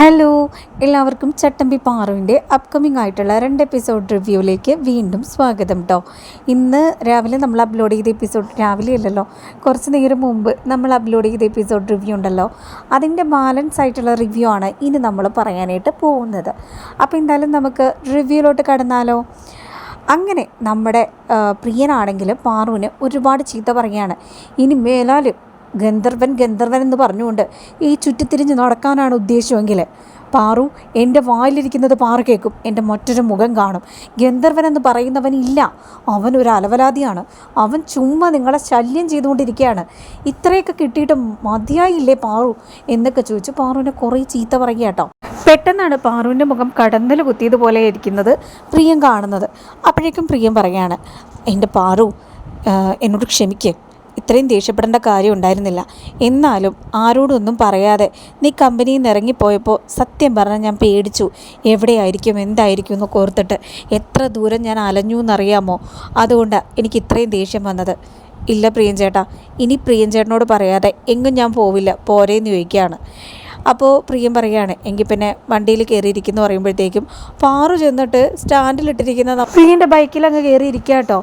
Hello എല്ലാവർക്കും ചട്ടമ്പി പാറുവിന്റെ upcoming ആയിട്ടുള്ള രണ്ട് എപ്പിസോഡ് റിവ്യൂവിലേക്ക് വീണ്ടും സ്വാഗതം കേട്ടോ ഇന്ന് രാവിലെ നമ്മൾ അപ്ലോഡ് ചെയ്ത എപ്പിസോഡ് രാവിലെ അല്ലല്ലോ കുറച്ച് നേരം മുമ്പ് നമ്മൾ അപ്ലോഡ് ചെയ്ത എപ്പിസോഡ് റിവ്യൂ ഉണ്ടല്ലോ അതിന്റെ ബാലൻസ് ആയിട്ടുള്ള റിവ്യൂ ആണ് ഇനി നമ്മൾ പറയാനായിട്ട് പോകുന്നത്. അപ്പോൾ എന്തായാലും നമുക്ക് റിവ്യൂലോട്ട് കടന്നാലോ? അങ്ങനെ നമ്മുടെ പ്രിയനാണെങ്കിലും പാറുവിന് ഒരുപാട് ചീത്ത പറയുകയാണ് ഇനി മേലാൽ ഗന്ധർവൻ ഗന്ധർവൻ എന്ന് പറഞ്ഞുകൊണ്ട് ഈ ചുറ്റിത്തിരിഞ്ഞ് നടക്കാനാണ് ഉദ്ദേശമെങ്കിൽ പാറു എന്റെ വായിലിരിക്കുന്നത് പാറു കേൾക്കും. എന്റെ മറ്റൊരു മുഖം കാണും. ഗന്ധർവൻ എന്ന് പറയുന്നവൻ ഇല്ല. അവൻ ഒരു അലവലാതിയാണ്. അവൻ ചുമ്മാ നിങ്ങളെ ശല്യം ചെയ്തുകൊണ്ടിരിക്കുകയാണ്. ഇത്രയൊക്കെ കിട്ടിയിട്ട് മതിയായില്ലേ പാറു? എന്നൊക്കെ ചോദിച്ചു പാറുവിനെ കുറേ ചീത്ത പറയുക കേട്ടോ. പെട്ടെന്നാണ് പാറുവിന്റെ മുഖം കടന്നൽ കുത്തിയതുപോലെ ഇരിക്കുന്നത് പ്രിയം കാണുന്നത്. അപ്പോഴേക്കും പ്രിയം പറയാണ് എന്റെ പാറു എന്നോട് ക്ഷമിക്ക്. ഇത്രയും ദേഷ്യപ്പെടേണ്ട കാര്യം ഉണ്ടായിരുന്നില്ല എന്നാലും ആരോടൊന്നും പറയാതെ നീ കമ്പനിയിൽ നിന്ന് ഇറങ്ങിപ്പോയപ്പോൾ സത്യം പറഞ്ഞാൽ ഞാൻ പേടിച്ചു. എവിടെയായിരിക്കും എന്തായിരിക്കും എന്ന് ഓർത്തിട്ട് എത്ര ദൂരം ഞാൻ അലഞ്ഞു എന്നറിയാമോ? അതുകൊണ്ടാണ് എനിക്ക് ഇത്രയും ദേഷ്യം വന്നത്. ഇല്ല പ്രിയൻ ചേട്ടാ ഇനി പ്രിയൻ ചേട്ടനോട് പറയാതെ എങ്ങും ഞാൻ പോവില്ല. പോരേന്ന് ചോദിക്കുകയാണ്. അപ്പോൾ പ്രിയം പറയുകയാണ് എങ്കിൽ പിന്നെ വണ്ടിയിൽ കയറിയിരിക്കുന്നു പറയുമ്പോഴത്തേക്കും പാറു ചെന്നിട്ട് സ്റ്റാൻഡിലിട്ടിരിക്കുന്ന പ്രിയന്റെ ബൈക്കിൽ അങ്ങ് കയറിയിരിക്കുക കേട്ടോ.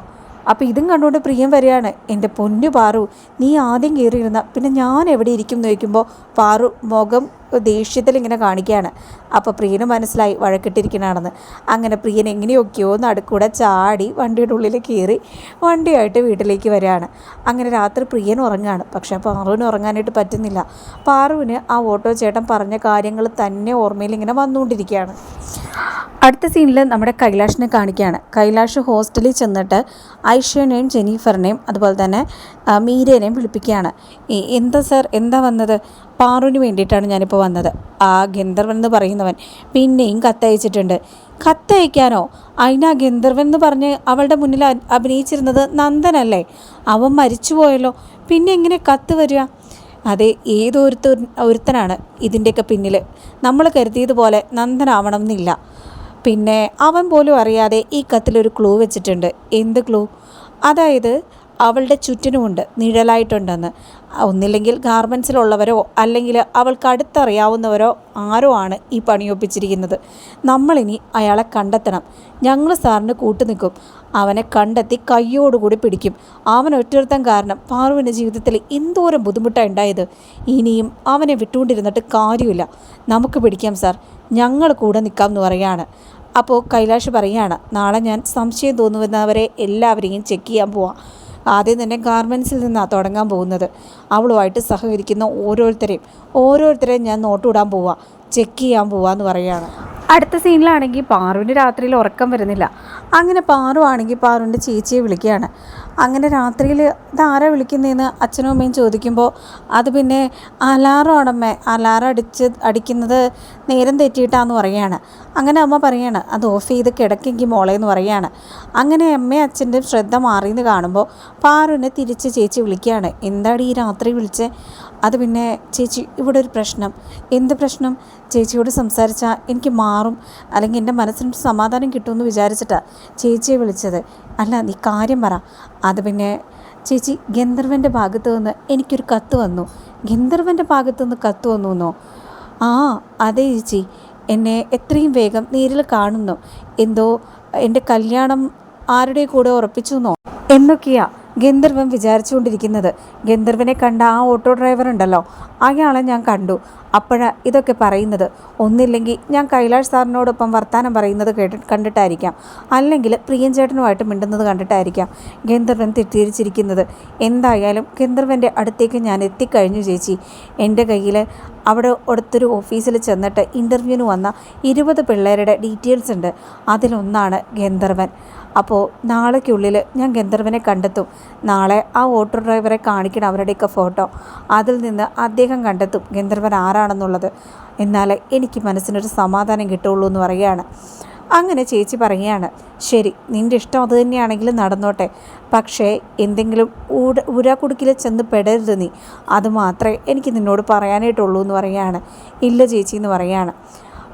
അപ്പോൾ ഇതും കണ്ടുകൊണ്ട് പ്രിയം വരികയാണ്. എന്റെ പൊന്നു പാറു നീ ആദ്യം കയറിയിരുന്ന പിന്നെ ഞാൻ എവിടെ ഇരിക്കും എന്ന് ചോദിക്കുമ്പോൾ പാറു മുഖം ദേഷ്യത്തിൽ ഇങ്ങനെ കാണിക്കുകയാണ്. അപ്പോൾ പ്രിയന് മനസ്സിലായി വഴക്കിട്ടിരിക്കണാണെന്ന്. അങ്ങനെ പ്രിയൻ എങ്ങനെയൊക്കെയോ നടുക്കൂടെ ചാടി വണ്ടിയുടെ ഉള്ളിൽ കയറി വണ്ടിയായിട്ട് വീട്ടിലേക്ക് വരികയാണ്. അങ്ങനെ രാത്രി പ്രിയൻ ഉറങ്ങുകയാണ്. പക്ഷേ പാറുവിന് ഉറങ്ങാനായിട്ട് പറ്റുന്നില്ല. പാറുവിന് ആ ഓട്ടോ ചേട്ടൻ പറഞ്ഞ കാര്യങ്ങൾ തന്നെ ഓർമ്മയിൽ ഇങ്ങനെ വന്നുകൊണ്ടിരിക്കുകയാണ്. അടുത്ത സീനിൽ നമ്മുടെ കൈലാഷിനെ കാണിക്കുകയാണ്. കൈലാഷ് ഹോസ്റ്റലിൽ ചെന്നിട്ട് ഐഷനെയും ജെനീഫറിനെയും അതുപോലെ തന്നെ മീരേനെയും വിളിപ്പിക്കുകയാണ്. എന്താ സർ? എന്താ വന്നത്? പാറുവിന് വേണ്ടിയിട്ടാണ് ഞാനിപ്പോൾ വന്നത്. ആ ഗന്ധർവൻ എന്ന് പറയുന്നവൻ പിന്നെയും കത്തയച്ചിട്ടുണ്ട് കത്തയക്കാനോ അതിനാ ഗന്ധർവൻ എന്ന് പറഞ്ഞ് അവളുടെ മുന്നിൽ അഭിനയിച്ചിരുന്നത് നന്ദനല്ലേ? അവൻ മരിച്ചുപോയല്ലോ പിന്നെ എങ്ങനെ കത്ത് വരിക? അതെ ഏതൊരുത്തൊരു ഒരുത്തനാണ് ഇതിന്റെയൊക്കെ പിന്നിൽ നമ്മൾ കരുതിയതുപോലെ നന്ദനാവണം എന്നില്ല പിന്നെ അവൻ പോലും അറിയാതെ ഈ കത്തിലൊരു ക്ലൂ വെച്ചിട്ടുണ്ട്. എന്ത് ക്ലൂ അതായത് അവളുടെ ചുറ്റിനുമുണ്ട് നിഴലായിട്ടുണ്ടെന്ന്. ഒന്നില്ലെങ്കിൽ ഗാർമെൻസിലുള്ളവരോ അല്ലെങ്കിൽ അവൾക്ക് അടുത്തറിയാവുന്നവരോ ആരോ ആണ് ഈ പണിയൊപ്പിച്ചിരിക്കുന്നത് നമ്മളിനി അയാളെ കണ്ടെത്തണം. ഞങ്ങൾ സാറിന് കൂട്ടുനിൽക്കും അവനെ കണ്ടെത്തി കയ്യോടുകൂടി പിടിക്കും. അവൻ ഒറ്റർത്തം കാരണം പാറുവിന്റെ ജീവിതത്തിൽ എന്തോരം ബുദ്ധിമുട്ടാണ് ഉണ്ടായത്. ഇനിയും അവനെ വിട്ടുകൊണ്ടിരുന്നിട്ട് കാര്യമില്ല. നമുക്ക് പിടിക്കാം സാർ. ഞങ്ങൾ കൂടെ നിൽക്കാം എന്ന് പറയുകയാണ് അപ്പോൾ കൈലാഷ് പറയുകയാണ് നാളെ ഞാൻ സംശയം തോന്നുന്നവരെ എല്ലാവരെയും ചെക്ക് ചെയ്യാൻ പോവാം. ആദ്യം തന്നെ ഗാർമെൻസിൽ നിന്നാണ് തുടങ്ങാൻ പോകുന്നത്. അവളുമായിട്ട് സഹകരിക്കുന്ന ഓരോരുത്തരെയും ഓരോരുത്തരെയും ഞാൻ നോട്ടുവിടാൻ പോവാ ചെക്ക് ചെയ്യാൻ പോവാന്ന് പറയുകയാണ് അടുത്ത സീനിലാണെങ്കിൽ പാറുവിന് രാത്രിയിൽ ഉറക്കം വരുന്നില്ല. അങ്ങനെ പാറുവാണെങ്കിൽ പാറുവിന്റെ ചേച്ചിയെ വിളിക്കുകയാണ്. അങ്ങനെ രാത്രിയിൽ ഇതാരാ വിളിക്കുന്നതെന്ന് അച്ഛനും അമ്മയും ചോദിക്കുമ്പോൾ അത് പിന്നെ അലാറം അടമ്മ അലാറം അടിച്ച് അടിക്കുന്നത് നേരം തെറ്റിയിട്ടാന്ന് പറയുകയാണ്. അങ്ങനെ അമ്മ പറയാണ് അത് ഓഫ് ചെയ്ത് കിടക്കെങ്കിൽ മോളെ എന്ന് പറയാണ് അങ്ങനെ അമ്മയും അച്ഛന്റെ ശ്രദ്ധ മാറിയെന്ന് കാണുമ്പോൾ പാറുവിനെ തിരിച്ച് ചേച്ചി വിളിക്കുകയാണ്. എന്താണ് ഈ രാത്രി വിളിച്ചേ? അത് പിന്നെ ചേച്ചി ഇവിടെ ഒരു പ്രശ്നം. എന്ത് പ്രശ്നം? ചേച്ചിയോട് സംസാരിച്ചാൽ എനിക്ക് മാറും. അല്ലെങ്കിൽ എന്റെ മനസ്സിന് സമാധാനം കിട്ടുമെന്ന് വിചാരിച്ചിട്ടാണ് ചേച്ചിയെ വിളിച്ചത്. അല്ല നീ കാര്യം പറ. അത് പിന്നെ ചേച്ചി ഗന്ധർവന്റെ ഭാഗത്തു നിന്ന് എനിക്കൊരു കത്ത് വന്നു. ഗന്ധർവന്റെ ഭാഗത്തു നിന്ന് കത്ത് വന്നു എന്നോ? ആ അതെ ചേച്ചി. എന്നെ എത്രയും വേഗം നേരിൽ കാണുന്നു. എന്തോ എന്റെ കല്യാണം ആരുടെ കൂടെ ഉറപ്പിച്ചു എന്നോ? എന്നൊക്കെയാ ഗന്ധർവൻ വിചാരിച്ചുകൊണ്ടിരിക്കുന്നത്. ഗന്ധർവനെ കണ്ട ആ ഓട്ടോ ഡ്രൈവർ ഉണ്ടല്ലോ അയാളെ ഞാൻ കണ്ടു. അപ്പോഴാ ഇതൊക്കെ പറയുന്നത്. ഒന്നില്ലെങ്കിൽ ഞാൻ കൈലാഷ് സാറിനോടൊപ്പം വർത്തമാനം പറയുന്നത് കേട്ട് കണ്ടിട്ടായിരിക്കാം. അല്ലെങ്കിൽ പ്രിയൻ ചേട്ടനുമായിട്ട് മിണ്ടുന്നത് കണ്ടിട്ടായിരിക്കാം. ഗന്ധർവൻ തെറ്റിദ്ധരിച്ചിരിക്കുന്നത്. എന്തായാലും ഗന്ധർവന്റെ അടുത്തേക്ക് ഞാൻ എത്തിക്കഴിഞ്ഞു ചേച്ചി. എന്റെ കയ്യിൽ അവിടെ അടുത്തൊരു ഓഫീസിൽ ചെന്നിട്ട് ഇന്റർവ്യൂവിന് വന്ന ഇരുപത് പിള്ളേരുടെ ഡീറ്റെയിൽസ് ഉണ്ട്. അതിലൊന്നാണ് ഗന്ധർവൻ അപ്പോൾ നാളേക്കുള്ളിൽ ഞാൻ ഗന്ധർവനെ കണ്ടെത്തും. നാളെ ആ ഓട്ടോ ഡ്രൈവറെ കാണിക്കണം അവരുടെയൊക്കെ ഫോട്ടോ അതിൽ നിന്ന് അദ്ദേഹം കണ്ടെത്തും ഗന്ധർവൻ ആരാണെന്നുള്ളത്. എന്നാൽ എനിക്ക് മനസ്സിനൊരു സമാധാനം കിട്ടുള്ളൂ എന്ന് പറയുകയാണ്. അങ്ങനെ ചേച്ചി പറയുകയാണ് ശരി നിന്റെ ഇഷ്ടം അത് തന്നെയാണെങ്കിലും നടന്നോട്ടെ. പക്ഷേ എന്തെങ്കിലും ഊട ഊരാക്കുടുക്കിൽ ചെന്ന് പെടരുത് നീ. അത് മാത്രമേ എനിക്ക് നിന്നോട് പറയാനായിട്ടുള്ളൂ എന്ന് പറയുകയാണ്. ഇല്ല ചേച്ചി എന്ന് പറയുകയാണ്.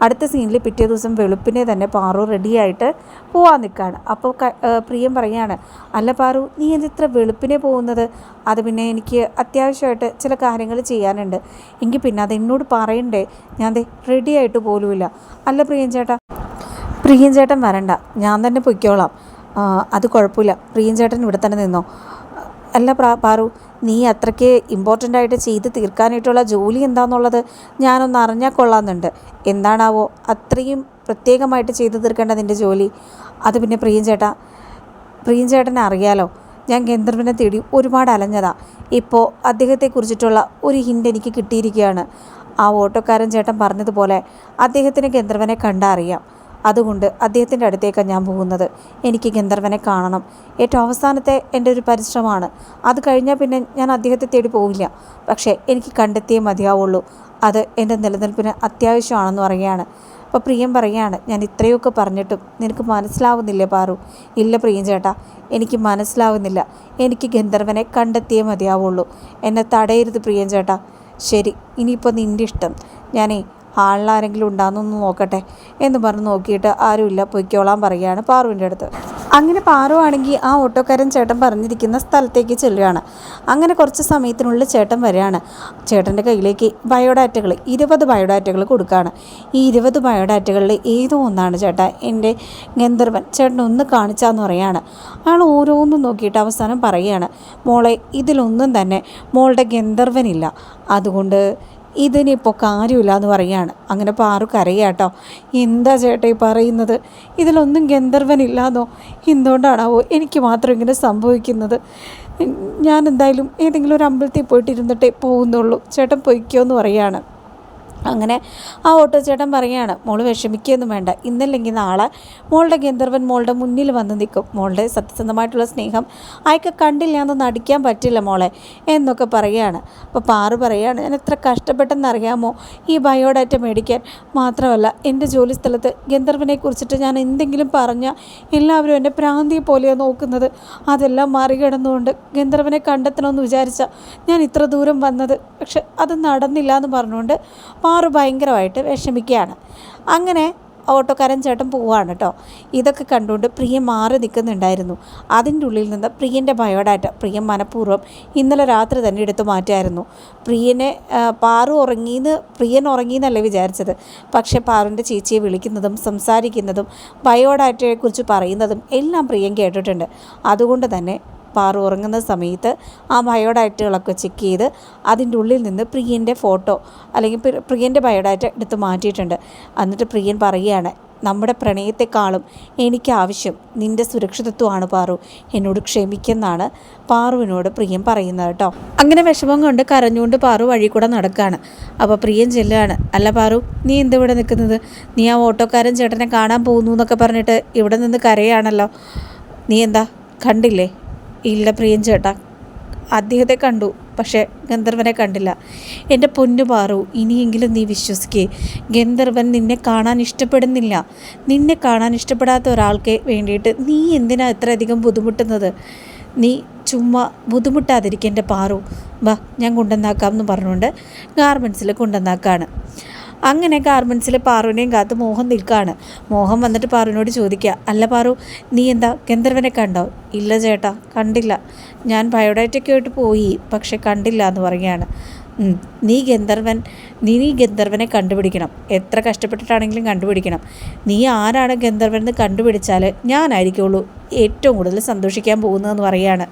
അടുത്ത സീനിൽ പിറ്റേ ദിവസം വെളുപ്പിനെ തന്നെ പാറു റെഡിയായിട്ട് പോവാൻ നിൽക്കുകയാണ്. അപ്പോൾ പ്രിയം പറയാണ് അല്ല പാറു നീ എന്തിത്ര വെളുപ്പിനെ പോകുന്നത്? അത് പിന്നെ എനിക്ക് അത്യാവശ്യമായിട്ട് ചില കാര്യങ്ങൾ ചെയ്യാനുണ്ട്. എങ്കിൽ പിന്നെ അത് എന്നോട് പറയണ്ടേ? ഞാൻ ദേ റെഡിയായിട്ട് പോലുമില്ല. അല്ല പ്രിയം ചേട്ടാ. പ്രിയൻ ചേട്ടൻ വരണ്ട. ഞാൻ തന്നെ പൊയ്ക്കോളാം. അത് കുഴപ്പമില്ല. പ്രിയൻ ചേട്ടൻ ഇവിടെ തന്നെ നിന്നോ. അല്ല പാറു നീ അത്രയ്ക്ക് ഇമ്പോർട്ടന്റ് ആയിട്ട് ചെയ്ത് തീർക്കാനായിട്ടുള്ള ജോലി എന്താണെന്നുള്ളത് ഞാനൊന്ന് അറിഞ്ഞാൽ കൊള്ളാമെന്നുണ്ട്. എന്താണാവോ അത്രയും പ്രത്യേകമായിട്ട് ചെയ്തു തീർക്കേണ്ട നിന്റെ ജോലി. അത് പിന്നെ പ്രിയൻ ചേട്ടാ പ്രിയൻ ചേട്ടനെ അറിയാലോ ഞാൻ ഗന്ധർവനെ തേടി ഒരുപാട് അലഞ്ഞതാ. ഇപ്പോൾ അദ്ദേഹത്തെക്കുറിച്ചിട്ടുള്ള ഒരു ഹിന്റ് എനിക്ക് കിട്ടിയിരിക്കുകയാണ്. ആ ഓട്ടോക്കാരൻ ചേട്ടൻ പറഞ്ഞതുപോലെ അദ്ദേഹത്തിന് ഗന്ധർവനെ കണ്ടറിയാം. അതുകൊണ്ട് അദ്ദേഹത്തിന്റെ അടുത്തേക്കാണ് ഞാൻ പോകുന്നത്. എനിക്ക് ഗന്ധർവനെ കാണണം. ഏറ്റവും അവസാനത്തെ എന്റെ ഒരു പരിശ്രമമാണ്. അത് കഴിഞ്ഞാൽ പിന്നെ ഞാൻ അദ്ദേഹത്തെ തേടി പോവില്ല. പക്ഷേ എനിക്ക് കണ്ടെത്തിയേ മതിയാവുള്ളൂ. അത് എന്റെ നിലനിൽപ്പിന് അത്യാവശ്യമാണെന്ന് പറയുകയാണ്. അപ്പോൾ പ്രിയം പറയുകയാണ് ഞാൻ ഇത്രയൊക്കെ പറഞ്ഞിട്ടും നിനക്ക് മനസ്സിലാവുന്നില്ലേ പാറു? ഇല്ല പ്രിയം ചേട്ടാ എനിക്ക് മനസ്സിലാവുന്നില്ല. എനിക്ക് ഗന്ധർവനെ കണ്ടെത്തിയേ മതിയാവുള്ളൂ. എന്നെ തടയരുത് പ്രിയം ചേട്ടാ. ശരി ഇനിയിപ്പോൾ നിന്റെ ഇഷ്ടം. ഞാനേ ഹാളിൽ ആരെങ്കിലും ഉണ്ടാകുന്നൊന്ന് നോക്കട്ടെ എന്ന് പറഞ്ഞ് നോക്കിയിട്ട് ആരുമില്ല. പൊയ്ക്കോളാൻ പറയുകയാണ് പാറുവിന്റെ അടുത്ത്. അങ്ങനെ പാറു ആണെങ്കിൽ ആ ഓട്ടോക്കാരൻ ചേട്ടൻ പറഞ്ഞിരിക്കുന്ന സ്ഥലത്തേക്ക് ചെല്ലുകയാണ്. അങ്ങനെ കുറച്ച് സമയത്തിനുള്ളിൽ ചേട്ടൻ വരികയാണ്. ചേട്ടന്റെ കയ്യിലേക്ക് ബയോഡാറ്റകൾ ഇരുപത് ബയോഡാറ്റകൾ കൊടുക്കുകയാണ്. ഈ ഇരുപത് ബയോഡാറ്റകളിൽ ഏതോ ഒന്നാണ് ചേട്ടാ എന്റെ ഗന്ധർവൻ ചേട്ടൻ ഒന്ന് കാണിച്ചാന്ന് പറയാണ് അയാൾ ഓരോന്നും നോക്കിയിട്ട് അവസാനം പറയുകയാണ് മോളെ ഇതിലൊന്നും തന്നെ മോളുടെ ഗന്ധർവനില്ല. അതുകൊണ്ട് ഇതിനിപ്പോൾ കാര്യമില്ല എന്ന് പറയുകയാണ്. അങ്ങനെ പാറു കരയാട്ടോ എന്താ ചേട്ടാ ഈ പറയുന്നത്? ഇതിലൊന്നും ഗന്ധർവനില്ലാന്നോ? എന്തുകൊണ്ടാണാവോ എനിക്ക് മാത്രം ഇങ്ങനെ സംഭവിക്കുന്നത്? ഞാൻ എന്തായാലും ഏതെങ്കിലും ഒരു അമ്പലത്തിൽ പോയിട്ടിരുന്നിട്ടേ പോകുന്നുള്ളൂ ചേട്ടൻ പൊയ്ക്കോ എന്ന് പറയുകയാണ്. അങ്ങനെ ആ ഓട്ടോ ചേട്ടൻ പറയുകയാണ് മോൾ വിഷമിക്കുകയൊന്നും വേണ്ട. ഇന്നല്ലെങ്കിൽ നാളെ മോളുടെ ഗന്ധർവൻ മോളുടെ മുന്നിൽ വന്ന് നിൽക്കും. മോളുടെ സത്യസന്ധമായിട്ടുള്ള സ്നേഹം അയക്ക് കണ്ടില്ല എന്ന് നടിക്കാൻ പറ്റില്ല മോളെ എന്നൊക്കെ പറയുകയാണ്. അപ്പോൾ പാറു പറയുകയാണ് ഞാൻ എത്ര കഷ്ടപ്പെട്ടെന്നറിയാമോ? ഈ ബയോഡാറ്റ മേടിക്കാൻ മാത്രമല്ല എന്റെ ജോലി സ്ഥലത്ത് ഗന്ധർവനെ കുറിച്ചിട്ട് ഞാൻ എന്തെങ്കിലും പറഞ്ഞാൽ എല്ലാവരും എന്റെ പ്രാന്തിയെ പോലെയാണ് നോക്കുന്നത്. അതെല്ലാം മറികടന്നുകൊണ്ട് ഗന്ധർവനെ കണ്ടെത്തണമെന്ന് വിചാരിച്ച ഞാൻ ഇത്ര ദൂരം വന്നത്. പക്ഷെ അത് നടന്നില്ല എന്ന് പറഞ്ഞുകൊണ്ട് പാറു ഭയങ്കരമായിട്ട് വിഷമിക്കുകയാണ്. അങ്ങനെ ഓട്ടോക്കാരൻ ചേട്ടൻ പോവാണ് കേട്ടോ. ഇതൊക്കെ കണ്ടുകൊണ്ട് പ്രിയ മാറി നിൽക്കുന്നുണ്ടായിരുന്നു. അതിന്റെ ഉള്ളിൽ നിന്ന് പ്രിയന്റെ ബയോഡാറ്റ പ്രിയൻ മനഃപൂർവം ഇന്നലെ രാത്രി തന്നെ എടുത്തു മാറ്റായിരുന്നു പ്രിയനെ പാറു ഉറങ്ങിയെന്ന് പ്രിയൻ ഉറങ്ങിയെന്നല്ലേ വിചാരിച്ചത്. പക്ഷേ പാറുവിന്റെ ചേച്ചിയെ വിളിക്കുന്നതും സംസാരിക്കുന്നതും ബയോഡാറ്റയെക്കുറിച്ച് പറയുന്നതും എല്ലാം പ്രിയൻ കേട്ടിട്ടുണ്ട്. അതുകൊണ്ട് തന്നെ പാറു ഉറങ്ങുന്ന സമയത്ത് ആ ബയോഡാറ്റകളൊക്കെ ചെക്ക് ചെയ്ത് അതിന്റെ ഉള്ളിൽ നിന്ന് പ്രിയന്റെ ഫോട്ടോ അല്ലെങ്കിൽ പ്രിയന്റെ ബയോഡാറ്റ എടുത്ത് മാറ്റിയിട്ടുണ്ട്. എന്നിട്ട് പ്രിയൻ പറയുകയാണ് നമ്മുടെ പ്രണയത്തെക്കാളും എനിക്ക് ആവശ്യം നിന്റെ സുരക്ഷിതത്വമാണ് പാറു. എന്നോട് ക്ഷമിക്കെന്നാണ് പാറുവിനോട് പ്രിയം പറയുന്നത് കേട്ടോ. അങ്ങനെ വിഷമം കൊണ്ട് കരഞ്ഞുകൊണ്ട് പാറു വഴി കൂടെ നടക്കുകയാണ് അപ്പോൾ പ്രിയൻ ചെല്ലുകയാണ് അല്ല പാറു നീ എന്തിവിടെ നിൽക്കുന്നത്? നീ ആ ഓട്ടോക്കാരൻ ചേട്ടനെ കാണാൻ പോകുന്നു എന്നൊക്കെ പറഞ്ഞിട്ട് ഇവിടെ നിന്ന് കരയാണല്ലോ. നീ എന്താ കണ്ടില്ലേ? ഇല്ല പ്രിയൻ ചേട്ടാ. അദ്ദേഹത്തെ കണ്ടു പക്ഷേ ഗന്ധർവനെ കണ്ടില്ല. എന്റെ പൊന്നു പാറു ഇനിയെങ്കിലും നീ വിശ്വസിക്കേ. ഗന്ധർവൻ നിന്നെ കാണാൻ ഇഷ്ടപ്പെടുന്നില്ല. നിന്നെ കാണാൻ ഇഷ്ടപ്പെടാത്ത ഒരാൾക്ക് വേണ്ടിയിട്ട് നീ എന്തിനാ ഇത്രയധികം ബുദ്ധിമുട്ടുന്നത്? നീ ചുമ്മാ ബുദ്ധിമുട്ടാതിരിക്കും എന്റെ പാറു. വാ ഞാൻ കൊണ്ടുവന്നാക്കാം എന്ന് പറഞ്ഞുകൊണ്ട് ഗാർമെന്റ്സിൽ കൊണ്ടുവന്നാക്കാണ്. അങ്ങനെ ഗാർമെൻസിൽ പാറുവിനെയും കാത്ത് മോഹൻ നിൽക്കുകയാണ് മോഹൻ വന്നിട്ട് പാറുവിനോട് ചോദിക്കുക അല്ല പാറു നീ എന്താ ഗന്ധർവനെ കണ്ടോ? ഇല്ല ചേട്ടാ കണ്ടില്ല. ഞാൻ ബയോഡാറ്റയ്ക്കായിട്ട് പോയി പക്ഷെ കണ്ടില്ല എന്ന് പറയുകയാണ്. നീ ഗന്ധർവൻ നീ നീ ഗന്ധർവനെ കണ്ടുപിടിക്കണം. എത്ര കഷ്ടപ്പെട്ടിട്ടാണെങ്കിലും കണ്ടുപിടിക്കണം. നീ ആരാണ് ഗന്ധർവൻ എന്ന് കണ്ടുപിടിച്ചാൽ ഞാനായിരിക്കുള്ളൂ ഏറ്റവും കൂടുതൽ സന്തോഷിക്കാൻ പോകുന്നതെന്ന് പറയാണ്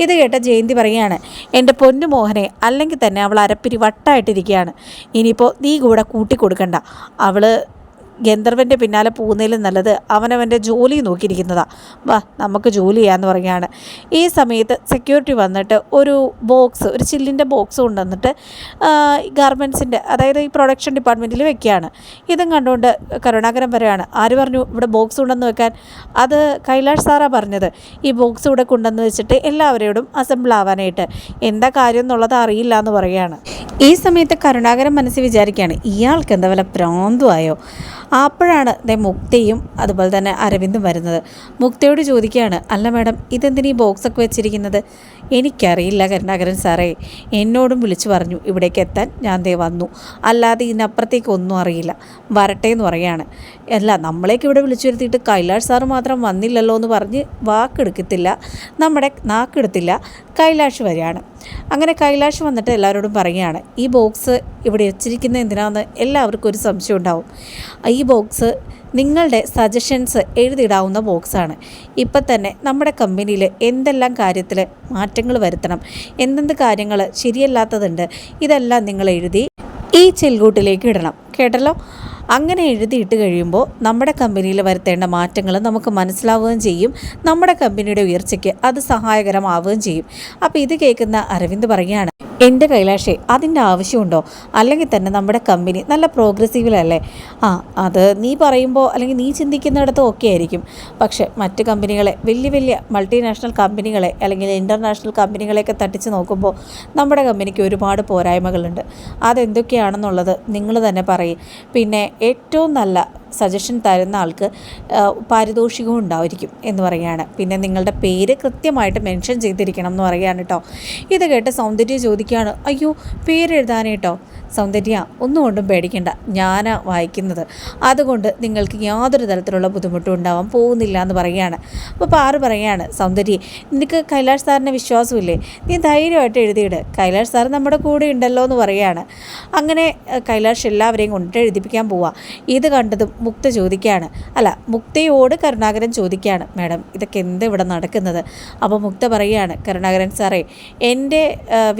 ഇത് കേട്ട ജയന്തി പറയാണ് എന്റെ പൊന്നു മോഹനെ അല്ലെങ്കിൽ തന്നെ അവൾ അരപ്പിരി വട്ടായിട്ടിരിക്കുകയാണ്. ഇനിയിപ്പോൾ നീ കൂടെ കൂട്ടിക്കൊടുക്കണ്ട. അവൾ ഗന്ധർവന്റെ പിന്നാലെ പോകുന്നതിലും നല്ലത് അവനവന്റെ ജോലി നോക്കിയിരിക്കുന്നതാണ് വാ നമുക്ക് ജോലി ചെയ്യാമെന്ന് പറയുകയാണ്. ഈ സമയത്ത് സെക്യൂരിറ്റി വന്നിട്ട് ഒരു ബോക്സ് ഒരു ചില്ലിന്റെ ബോക്സ് കൊണ്ടുവന്നിട്ട് ഗാർമെൻസിന്റെ അതായത് ഈ പ്രൊഡക്ഷൻ ഡിപ്പാർട്ട്മെന്റിൽ വെക്കുകയാണ്. ഇതും കണ്ടുകൊണ്ട് കരുണാകരൻ വരെയാണ് ആര് പറഞ്ഞു ഇവിടെ ബോക്സ് കൊണ്ടുവന്ന് വെക്കാൻ? അത് കൈലാഷ് സാറാ പറഞ്ഞത്. ഈ ബോക്സ് ഇവിടെ കൊണ്ടുവന്ന് വെച്ചിട്ട് എല്ലാവരോടും അസംബിൾ ആവാനായിട്ട്. എന്താ കാര്യം എന്നുള്ളത് അറിയില്ല എന്ന് പറയുകയാണ്. ഈ സമയത്ത് കരുണാകരൻ മനസ്സിൽ വിചാരിക്കുകയാണ് ഇയാൾക്ക് എന്താ വല്ല പ്രാന്തുമായോ അപ്പോഴാണ് ദേ മുക്തയും അതുപോലെ തന്നെ അരവിന്ദും വരുന്നത്. മുക്തയോട് ചോദിക്കുകയാണ് അല്ല മാഡം ഇതെന്തിനീ ബോക്സൊക്കെ വെച്ചിരിക്കുന്നത്? എനിക്കറിയില്ല കരുണാകരൻ സാറേ. എന്നോടും വിളിച്ചു പറഞ്ഞു ഇവിടേക്ക് എത്താൻ ഞാൻ ദേ വന്നു. അല്ലാതെ ഇതിനപ്പുറത്തേക്ക് ഒന്നും അറിയില്ല. വരട്ടെ എന്ന് പറയാണ്. അല്ല നമ്മളേക്ക് ഇവിടെ വിളിച്ചു വരുത്തിയിട്ട് കൈലാഷ് സാറ് മാത്രം വന്നില്ലല്ലോ എന്ന് പറഞ്ഞ് വാക്കെടുക്കത്തില്ല. നമ്മുടെ നാക്കെടുത്തില്ല. കൈലാഷ് വരികയാണ്. അങ്ങനെ കൈലാഷ് വന്നിട്ട് എല്ലാവരോടും പറയുകയാണ് ഈ ബോക്സ് ഇവിടെ വെച്ചിരിക്കുന്ന എന്തിനാന്ന് എല്ലാവർക്കും ഒരു സംശയം ഉണ്ടാവും. ഈ ബോക്സ് നിങ്ങളുടെ സജഷൻസ് എഴുതിയിടാവുന്ന ബോക്സാണ് ഇപ്പം തന്നെ നമ്മുടെ കമ്പനിയിൽ എന്തെല്ലാം കാര്യത്തിൽ മാറ്റങ്ങൾ വരുത്തണം എന്തെന്ത് കാര്യങ്ങൾ ശരിയല്ലാത്തതുണ്ട് ഇതെല്ലാം നിങ്ങൾ എഴുതി ഈ ചെൽകൂട്ടിലേക്ക് ഇടണം. കേട്ടല്ലോ? അങ്ങനെ എഴുതിയിട്ട് കഴിയുമ്പോൾ നമ്മുടെ കമ്പനിയിൽ വരുത്തേണ്ട മാറ്റങ്ങൾ നമുക്ക് മനസ്സിലാവുകയും ചെയ്യും. നമ്മുടെ കമ്പനിയുടെ ഉയർച്ചയ്ക്ക് അത് സഹായകരമാവുകയും ചെയ്യും. അപ്പോൾ ഇത് കേൾക്കുന്ന അരവിന്ദ് പറയുകയാണ് എന്റെ കൈലാഷേ അതിന്റെ ആവശ്യമുണ്ടോ? അല്ലെങ്കിൽ തന്നെ നമ്മുടെ കമ്പനി നല്ല പ്രോഗ്രസീവിലല്ലേ ആ അത് നീ പറയുമ്പോൾ അല്ലെങ്കിൽ നീ ചിന്തിക്കുന്നിടത്തും ഒക്കെ ആയിരിക്കും. പക്ഷേ മറ്റ് കമ്പനികളെ വലിയ വലിയ മൾട്ടിനാഷണൽ കമ്പനികളെ അല്ലെങ്കിൽ ഇന്റർനാഷണൽ കമ്പനികളെയൊക്കെ തട്ടിച്ച് നോക്കുമ്പോൾ നമ്മുടെ കമ്പനിക്ക് ഒരുപാട് പോരായ്മകളുണ്ട്. അതെന്തൊക്കെയാണെന്നുള്ളത് നിങ്ങൾ തന്നെ പറയും. പിന്നെ ഏറ്റവും നല്ല സജഷൻ തരുന്ന ആൾക്ക് പാരിതോഷികവും ഉണ്ടായിരിക്കും എന്ന് പറയുകയാണ്. പിന്നെ നിങ്ങളുടെ പേര് കൃത്യമായിട്ട് മെൻഷൻ ചെയ്തിരിക്കണം എന്ന് പറയുകയാണ് കേട്ടോ ഇത് കേട്ട് സൗന്ദര്യം ചോദിക്കുകയാണ് അയ്യോ പേര് എഴുതാനേട്ടോ സൗന്ദര്യ ഒന്നും കൊണ്ടും പേടിക്കണ്ട. ഞാനാ വായിക്കുന്നത്. അതുകൊണ്ട് നിങ്ങൾക്ക് യാതൊരു തരത്തിലുള്ള ബുദ്ധിമുട്ടും ഉണ്ടാവാൻ പോകുന്നില്ല എന്ന് പറയുകയാണ്. അപ്പോൾ പാറു പറയുകയാണ് സൗന്ദര്യ നിനക്ക് കൈലാഷ് സാറിനെ വിശ്വാസമില്ലേ? നീ ധൈര്യമായിട്ട് എഴുതിയിട്. കൈലാഷ് സാർ നമ്മുടെ കൂടെ ഉണ്ടല്ലോ എന്ന് പറയുകയാണ്. അങ്ങനെ കൈലാഷ് എല്ലാവരെയും കൊണ്ട് എഴുതിപ്പിക്കാൻ പോവാ. ഇത് കണ്ടതും മുക്ത ചോദിക്കുകയാണ്. അല്ല മുക്തയോട് കരുണാകരൻ ചോദിക്കുകയാണ് മാഡം ഇതൊക്കെ എന്ത് ഇവിടെ നടക്കുന്നത്? അപ്പോൾ മുക്ത പറയുകയാണ് കരുണാകരൻ സാറേ എന്റെ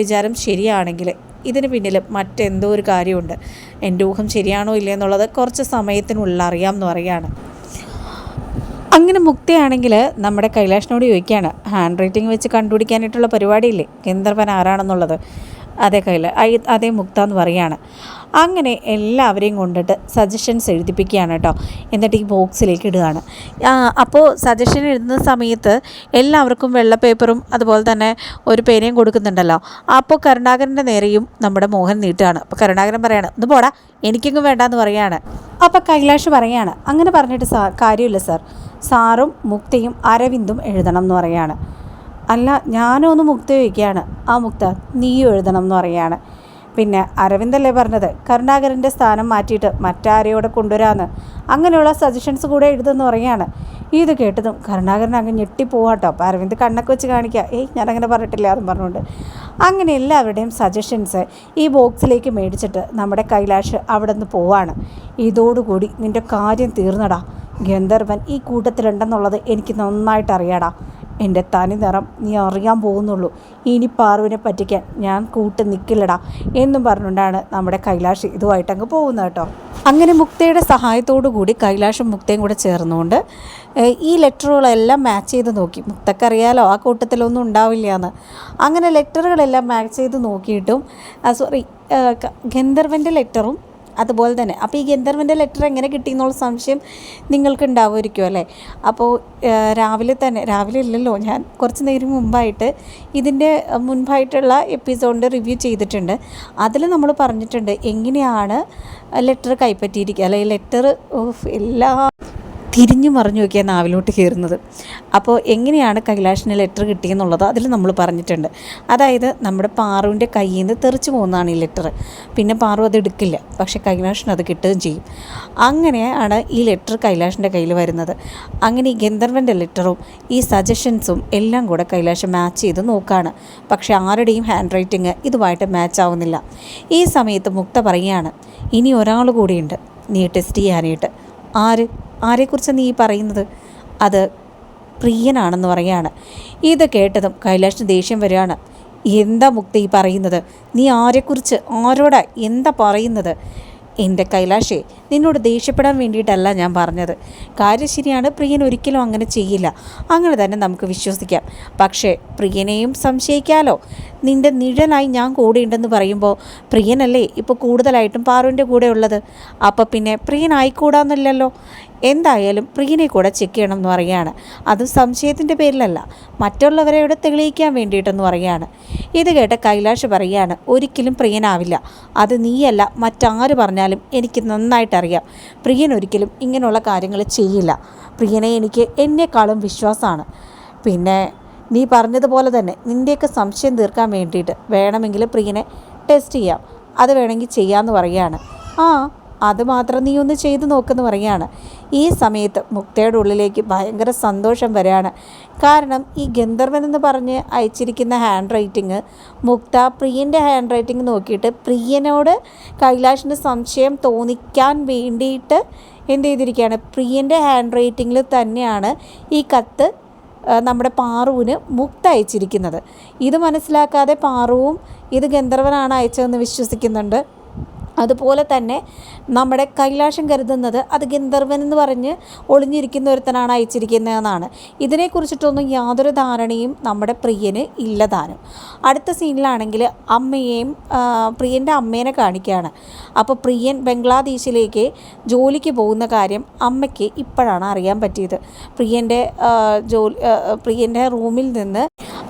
വിചാരം ശരിയാണെങ്കിൽ ഇതിന് പിന്നിൽ മറ്റെന്തോ ഒരു കാര്യമുണ്ട്. എന്റെ ഊഹം ശരിയാണോ ഇല്ലേ എന്നുള്ളത് കുറച്ച് സമയത്തിനുള്ളിൽ അറിയാം എന്ന് പറയുകയാണ്. അങ്ങനെ മുക്തിയാണെങ്കിൽ നമ്മുടെ കൈലാഷിനോട് ചോദിക്കുകയാണ് ഹാൻഡ് റൈറ്റിംഗ് വെച്ച് കണ്ടുപിടിക്കാനായിട്ടുള്ള പരിപാടിയില്ലേ? ഗന്ധർവൻ ആരാണെന്നുള്ളത്? അതേ കയ്യിൽ അതേ മുക്ത എന്ന് പറയുകയാണ്. അങ്ങനെ എല്ലാവരെയും കൊണ്ടിട്ട് സജഷൻസ് എഴുതിപ്പിക്കുകയാണ് കേട്ടോ. എന്നിട്ട് ഈ ബോക്സിലേക്ക് ഇടുകയാണ്. അപ്പോൾ സജഷൻ എഴുതുന്ന സമയത്ത് എല്ലാവർക്കും വെള്ള പേപ്പറും അതുപോലെ തന്നെ ഒരു പേനയും കൊടുക്കുന്നുണ്ടല്ലോ. അപ്പോൾ കരുണാകരന്റെ നേരെയും നമ്മുടെ മോഹൻ നീട്ടുകയാണ്. അപ്പോൾ കരുണാകരൻ പറയാണ് ഇത് പോടാ എനിക്കെങ്ങും വേണ്ടാന്ന് പറയാണ്. അപ്പോൾ കൈലാഷ് പറയാണ് അങ്ങനെ പറഞ്ഞിട്ട് സാ കാര്യമില്ല സാർ സാറും മുക്തയും അരവിന്ദും എഴുതണം എന്ന് പറയാണ്. അല്ല ഞാനൊന്ന് മുക്ത വയ്ക്കുകയാണ് ആ മുക്ത നീയും എഴുതണം എന്ന് പറയുകയാണ് പിന്നെ അരവിന്ദല്ലേ പറഞ്ഞത്? കരുണാകരന്റെ സ്ഥാനം മാറ്റിയിട്ട് മറ്റാരെയോടെ കൊണ്ടുവരാമെന്ന് അങ്ങനെയുള്ള സജഷൻസ് കൂടെ എഴുതുമെന്ന് പറയുകയാണ്. ഇത് കേട്ടതും കരുണാകരൻ അങ്ങ് ഞെട്ടിപ്പോവാട്ടോ. അപ്പോൾ അരവിന്ദ് കണ്ണൊക്കെ വെച്ച് കാണിക്കുക ഏയ് ഞാനങ്ങനെ പറഞ്ഞിട്ടില്ല എന്ന് പറഞ്ഞുകൊണ്ട്. അങ്ങനെ എല്ലാവരുടെയും സജഷൻസ് ഈ ബോക്സിലേക്ക് മേടിച്ചിട്ട് നമ്മുടെ കൈലാഷ് അവിടെ നിന്ന് പോവാണ്. ഇതോടുകൂടി നിന്റെ കാര്യം തീർന്നടാ. ഗന്ധർവൻ ഈ കൂട്ടത്തിലുണ്ടെന്നുള്ളത് എനിക്ക് നന്നായിട്ട് അറിയാടാ എന്റെ തനി നിറം നീ അറിയാൻ പോകുന്നുള്ളൂ. ഇനി പാർവിനെ പറ്റിക്കാൻ ഞാൻ കൂട്ട് നിൽക്കില്ലടാ എന്നും പറഞ്ഞുകൊണ്ടാണ് നമ്മുടെ കൈലാഷ് ഇതുമായിട്ട് അങ്ങ് പോകുന്നത് കേട്ടോ. അങ്ങനെ മുക്തയുടെ സഹായത്തോടു കൂടി കൈലാഷും മുക്തയും കൂടെ ചേർന്നുകൊണ്ട് ഈ ലെറ്ററുകളെല്ലാം മാച്ച് ചെയ്ത് നോക്കി. മുക്തക്കറിയാലോ ആ കൂട്ടത്തിലൊന്നും ഉണ്ടാവില്ല എന്ന് അങ്ങനെ ലെറ്ററുകളെല്ലാം മാച്ച് ചെയ്ത് നോക്കിയിട്ടും സോറി ഗന്ധർവന്റെ ലെറ്ററും അതുപോലെ തന്നെ. അപ്പോൾ ഈ ഗന്ധർവന്റെ ലെറ്റർ എങ്ങനെ കിട്ടി എന്നുള്ള സംശയം നിങ്ങൾക്ക് ഉണ്ടാവുമായിരിക്കും അല്ലേ അപ്പോൾ രാവിലെ തന്നെ രാവിലെ ഇല്ലല്ലോ ഞാൻ കുറച്ച് നേരം മുമ്പായിട്ട് ഇതിന്റെ മുൻപായിട്ടുള്ള എപ്പിസോഡിന്റെ റിവ്യൂ ചെയ്തിട്ടുണ്ട്. അതിൽ നമ്മൾ പറഞ്ഞിട്ടുണ്ട് എങ്ങനെയാണ് ലെറ്റർ കൈപ്പറ്റിയിരിക്കുക അല്ലെങ്കിൽ ലെറ്റർ എല്ലാ തിരിഞ്ഞു മറിഞ്ഞു നോക്കിയാൽ നാവിലോട്ട് കയറുന്നത്. അപ്പോൾ എങ്ങനെയാണ് കൈലാഷിന് ലെറ്റർ കിട്ടിയെന്നുള്ളത് അതിൽ നമ്മൾ പറഞ്ഞിട്ടുണ്ട്. അതായത് നമ്മുടെ പാറുവിന്റെ കയ്യിൽ നിന്ന് തെറിച്ചു പോകുന്നതാണ് ഈ ലെറ്റർ പിന്നെ പാറു അത് എടുക്കില്ല. പക്ഷേ കൈലാഷിന് അത് കിട്ടുകയും ചെയ്യും. അങ്ങനെയാണ് ഈ ലെറ്റർ കൈലാഷിന്റെ കയ്യിൽ വരുന്നത്. അങ്ങനെ ഈ ഗന്ധർവന്റെ ലെറ്ററും ഈ സജഷൻസും എല്ലാം കൂടെ കൈലാഷ് മാച്ച് ചെയ്ത് നോക്കുകയാണ് പക്ഷേ ആരുടെയും ഹാൻഡ് റൈറ്റിങ് ഇതുമായിട്ട് മാച്ച് ആവുന്നില്ല. ഈ സമയത്ത് മുക്ത പറയുകയാണ് ഇനി ഒരാൾ കൂടിയുണ്ട്. നീ ടെസ്റ്റ് ചെയ്യാനായിട്ട്. ആര്? ആരെക്കുറിച്ച് നീ പറയുന്നത്? അത് പ്രിയനാണെന്ന് പറയാണ് ഇത് കേട്ടതും കൈലാഷിന് ദേഷ്യം വരികയാണ്. എന്താ മുക്തി പറയുന്നത്? നീ ആരെക്കുറിച്ച് ആരോടാ എന്താ പറയുന്നത്? എന്റെ കൈലാഷേ നിന്നോട് ദേഷ്യപ്പെടാൻ വേണ്ടിയിട്ടല്ല ഞാൻ പറഞ്ഞത്. കാര്യം ശരിയാണ് പ്രിയൻ ഒരിക്കലും അങ്ങനെ ചെയ്യില്ല. അങ്ങനെ തന്നെ നമുക്ക് വിശ്വസിക്കാം. പക്ഷേ പ്രിയനെയും സംശയിക്കാലോ? നിന്റെ നിഴലായി ഞാൻ കൂടെയുണ്ടെന്ന് പറയുമ്പോൾ പ്രിയനല്ലേ ഇപ്പോൾ കൂടുതലായിട്ടും പാറുവിന്റെ കൂടെ ഉള്ളത്? അപ്പോൾ പിന്നെ പ്രിയനായിക്കൂടാന്നില്ലല്ലോ എന്തായാലും പ്രിയനെ കൂടെ ചെക്ക് ചെയ്യണം എന്ന് പറയുകയാണ്. അത് സംശയത്തിന്റെ പേരിലല്ല. മറ്റുള്ളവരെയോട് തെളിയിക്കാൻ വേണ്ടിയിട്ടെന്ന് പറയുകയാണ്. ഇത് കേട്ട കൈലാഷ് പറയുകയാണ് ഒരിക്കലും പ്രിയനാവില്ല. അത് നീയല്ല. മറ്റാര് പറഞ്ഞാലും എനിക്ക് നന്നായിട്ട് എനിക്കറിയാം. പ്രിയൻ ഒരിക്കലും ഇങ്ങനെയുള്ള കാര്യങ്ങൾ ചെയ്യില്ല. പ്രിയനെ എനിക്ക് എന്നെക്കാളും വിശ്വാസമാണ്. പിന്നെ നീ പറഞ്ഞതുപോലെ തന്നെ നിന്റെയൊക്കെ സംശയം തീർക്കാൻ വേണ്ടിയിട്ട് വേണമെങ്കിൽ പ്രിയനെ ടെസ്റ്റ് ചെയ്യാം. അത് വേണമെങ്കിൽ ചെയ്യാമെന്ന് പറയുകയാണ്. ആ അത് മാത്രം നീ ഒന്ന് ചെയ്തു നോക്കെന്ന് പറയുകയാണ്. ഈ സമയത്ത് മുക്തയുടെ ഉള്ളിലേക്ക് ഭയങ്കര സന്തോഷം വരികയാണ്. കാരണം ഈ ഗന്ധർവൻ എന്ന് പറഞ്ഞ് അയച്ചിരിക്കുന്ന ഹാൻഡ് റൈറ്റിങ് മുക്ത പ്രിയന്റെ ഹാൻഡ് റൈറ്റിംഗ് നോക്കിയിട്ട് പ്രിയനോട് കൈലാഷിന് സംശയം തോന്നിക്കാൻ വേണ്ടിയിട്ട് എന്ത് ചെയ്തിരിക്കുകയാണ്. പ്രിയന്റെ ഹാൻഡ് റൈറ്റിങ്ങിൽ തന്നെയാണ് ഈ കത്ത് നമ്മുടെ പാറുവിന് മുക്ത അയച്ചിരിക്കുന്നത്. ഇത് മനസ്സിലാക്കാതെ പാറുവും ഇത് ഗന്ധർവനാണ് അയച്ചതെന്ന് വിശ്വസിക്കുന്നുണ്ട്. അതുപോലെ തന്നെ നമ്മുടെ കൈലാഷം കരുതുന്നത് അത് ഗന്ധർവൻ എന്ന് പറഞ്ഞ് ഒളിഞ്ഞിരിക്കുന്ന ഒരുത്തനാണ് അയച്ചിരിക്കുന്നതെന്നാണ്. ഇതിനെക്കുറിച്ചിട്ടൊന്നും യാതൊരു ധാരണയും നമ്മുടെ പ്രിയന് ഇല്ലതാനും അടുത്ത സീനിലാണെങ്കിൽ അമ്മയെയും പ്രിയന്റെ അമ്മേനെ കാണിക്കുകയാണ്. അപ്പോൾ പ്രിയൻ ബംഗ്ലാദേശിലേക്ക് ജോലിക്ക് പോകുന്ന കാര്യം അമ്മയ്ക്ക് ഇപ്പോഴാണ് അറിയാൻ പറ്റിയത്. പ്രിയന്റെ ജോലി പ്രിയന്റെ റൂമിൽ നിന്ന്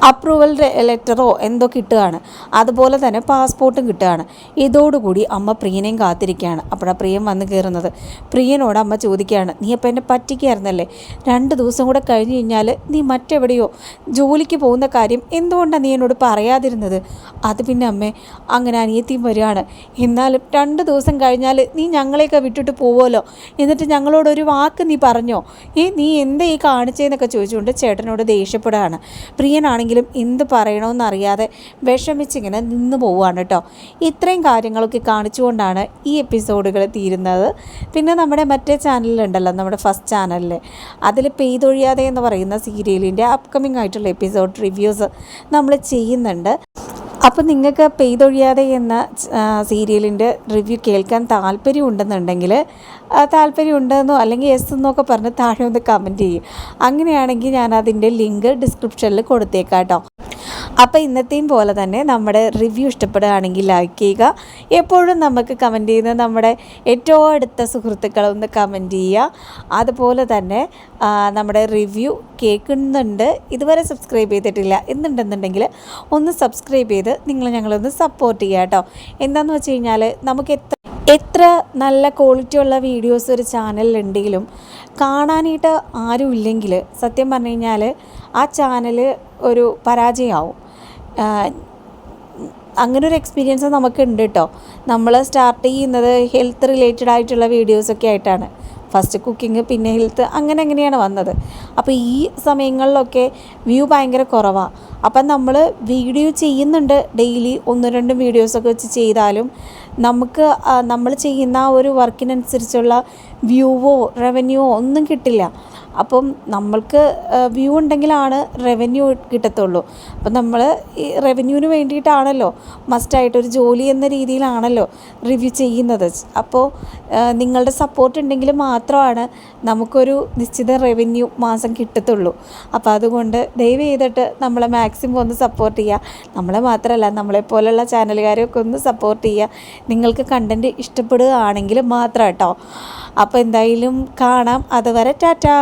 അപ്രൂവൽ ലെറ്ററോ എന്തോ കിട്ടുകയാണ്. അതുപോലെ തന്നെ പാസ്പോർട്ടും കിട്ടുകയാണ്. ഇതോടുകൂടി അമ്മ പ്രിയനെയും കാത്തിരിക്കുകയാണ്. അപ്പോഴാണ് പ്രിയം വന്ന് കയറുന്നത്. പ്രിയനോട് അമ്മ ചോദിക്കുകയാണ് നീ അപ്പം എന്നെ പറ്റിക്കായിരുന്നല്ലേ? രണ്ട് ദിവസം കൂടെ കഴിഞ്ഞ് കഴിഞ്ഞാൽ നീ മറ്റെവിടെയോ ജോലിക്ക് പോകുന്ന കാര്യം എന്തുകൊണ്ടാണ് നീ എന്നോട് പറയാതിരുന്നത്? അത് പിന്നെ അമ്മേ അങ്ങനെ അനിയത്തിയും വരികയാണ്. എന്നാലും രണ്ട് ദിവസം കഴിഞ്ഞാൽ നീ ഞങ്ങളെയൊക്കെ വിട്ടിട്ട് പോവുമല്ലോ. എന്നിട്ട് ഞങ്ങളോടൊരു വാക്ക് നീ പറഞ്ഞോ? ഏ നീ എന്താ ഈ കാണിച്ചതെന്നൊക്കെ ചോദിച്ചുകൊണ്ട് ചേട്ടനോട് ദേഷ്യപ്പെടുകയാണ്. പ്രിയനാണെങ്കിലും എന്ത് പറയണമെന്നറിയാതെ വിഷമിച്ചിങ്ങനെ നിന്ന് പോവുകയാണ് കേട്ടോ. ഇത്രയും കാര്യങ്ങളൊക്കെ കാണിച്ചുകൊണ്ടാണ് ഈ എപ്പിസോഡുകൾ തീരുന്നത്. പിന്നെ നമ്മുടെ മറ്റേ ചാനലിലുണ്ടല്ലോ നമ്മുടെ ഫസ്റ്റ് ചാനലിൽ അതിൽ പെയ്തൊഴിയാതെ എന്ന് പറയുന്ന സീരിയലിന്റെ അപ്കമിംഗ് ആയിട്ടുള്ള എപ്പിസോഡ് റിവ്യൂസ് നമ്മൾ ചെയ്യുന്നുണ്ട്. അപ്പോൾ നിങ്ങൾക്ക് പെയ്തൊഴിയാതെ എന്ന സീരിയലിന്റെ റിവ്യൂ കേൾക്കാൻ താല്പര്യം ഉണ്ടെന്നുണ്ടെങ്കിൽ താല്പര്യം ഉണ്ടെന്നോ അല്ലെങ്കിൽ എസ് എന്നൊക്കെ പറഞ്ഞ് താഴെ ഒന്ന് കമന്റ് ചെയ്യും. അങ്ങനെയാണെങ്കിൽ ഞാൻ അതിന്റെ ലിങ്ക് ഡിസ്ക്രിപ്ഷനിൽ കൊടുത്തേക്കാം കേട്ടോ അപ്പോൾ ഇന്നത്തെയും പോലെ തന്നെ നമ്മുടെ റിവ്യൂ ഇഷ്ടപ്പെടുകയാണെങ്കിൽ ലൈക്ക് ചെയ്യുക. എപ്പോഴും നമുക്ക് കമന്റ് ചെയ്യുന്ന നമ്മുടെ ഏറ്റവും അടുത്ത സുഹൃത്തുക്കളൊന്ന് കമന്റ് ചെയ്യുക. അതുപോലെ തന്നെ നമ്മുടെ റിവ്യൂ കേൾക്കുന്നുണ്ട്. ഇതുവരെ സബ്സ്ക്രൈബ് ചെയ്തിട്ടില്ല. എന്നുണ്ടെന്നുണ്ടെങ്കിൽ ഒന്ന് സബ്സ്ക്രൈബ് ചെയ്ത് നിങ്ങൾ ഞങ്ങളൊന്ന് സപ്പോർട്ട് ചെയ്യുക കേട്ടോ. എന്താണെന്ന് വെച്ച് കഴിഞ്ഞാൽ നമുക്ക് എത്ര എത്ര നല്ല ക്വാളിറ്റി ഉള്ള വീഡിയോസ് ഒരു ചാനലിലുണ്ടെങ്കിലും കാണാനായിട്ട് ആരും ഇല്ലെങ്കിൽ സത്യം പറഞ്ഞു കഴിഞ്ഞാൽ ആ ചാനൽ ഒരു പരാജയമാവും. അങ്ങനെ ഒരു എക്സ്പീരിയൻസ് നമുക്കുണ്ട് കേട്ടോ നമ്മൾ സ്റ്റാർട്ട് ചെയ്യുന്നത് ഹെൽത്ത് റിലേറ്റഡ് ആയിട്ടുള്ള വീഡിയോസൊക്കെ ആയിട്ടാണ്. ഫസ്റ്റ് കുക്കിംഗ് പിന്നെ ഹെൽത്ത് അങ്ങനെ അങ്ങനെയാണ് വന്നത്. അപ്പോൾ ഈ സമയങ്ങളിലൊക്കെ വ്യൂ ഭയങ്കര കുറവാണ് അപ്പം നമ്മൾ വീഡിയോ ചെയ്യുന്നുണ്ട് ഡെയിലി ഒന്ന് രണ്ടും വീഡിയോസൊക്കെ വെച്ച് ചെയ്താലും നമുക്ക് നമ്മൾ ചെയ്യുന്ന ഒരു വർക്കിനനുസരിച്ചുള്ള വ്യൂവോ റവന്യൂവോ ഒന്നും കിട്ടില്ല. അപ്പം നമ്മൾക്ക് വ്യൂ ഉണ്ടെങ്കിലാണ് റവന്യൂ കിട്ടത്തുള്ളൂ. അപ്പം നമ്മൾ ഈ റവന്യൂവിന് വേണ്ടിയിട്ടാണല്ലോ മസ്റ്റായിട്ട് ഒരു ജോലി എന്ന രീതിയിലാണല്ലോ റിവ്യൂ ചെയ്യുന്നത്. അപ്പോൾ നിങ്ങളുടെ സപ്പോർട്ട് ഉണ്ടെങ്കിൽ മാത്രമാണ് നമുക്കൊരു നിശ്ചിത റവന്യൂ മാസം കിട്ടത്തുള്ളൂ. അപ്പോൾ അതുകൊണ്ട് ദയവ് ചെയ്തിട്ട് നമ്മളെ മാക്സിമം ഒന്ന് സപ്പോർട്ട് ചെയ്യുക. നമ്മളെ മാത്രമല്ല നമ്മളെപ്പോലുള്ള ചാനലുകാരെയൊക്കെ ഒന്ന് സപ്പോർട്ട് ചെയ്യുക. നിങ്ങൾക്ക് കണ്ടന്റ് ഇഷ്ടപ്പെടുകയാണെങ്കിൽ മാത്രം കേട്ടോ. അപ്പോൾ എന്തായാലും കാണാം. അതുവരെ ടാറ്റാ.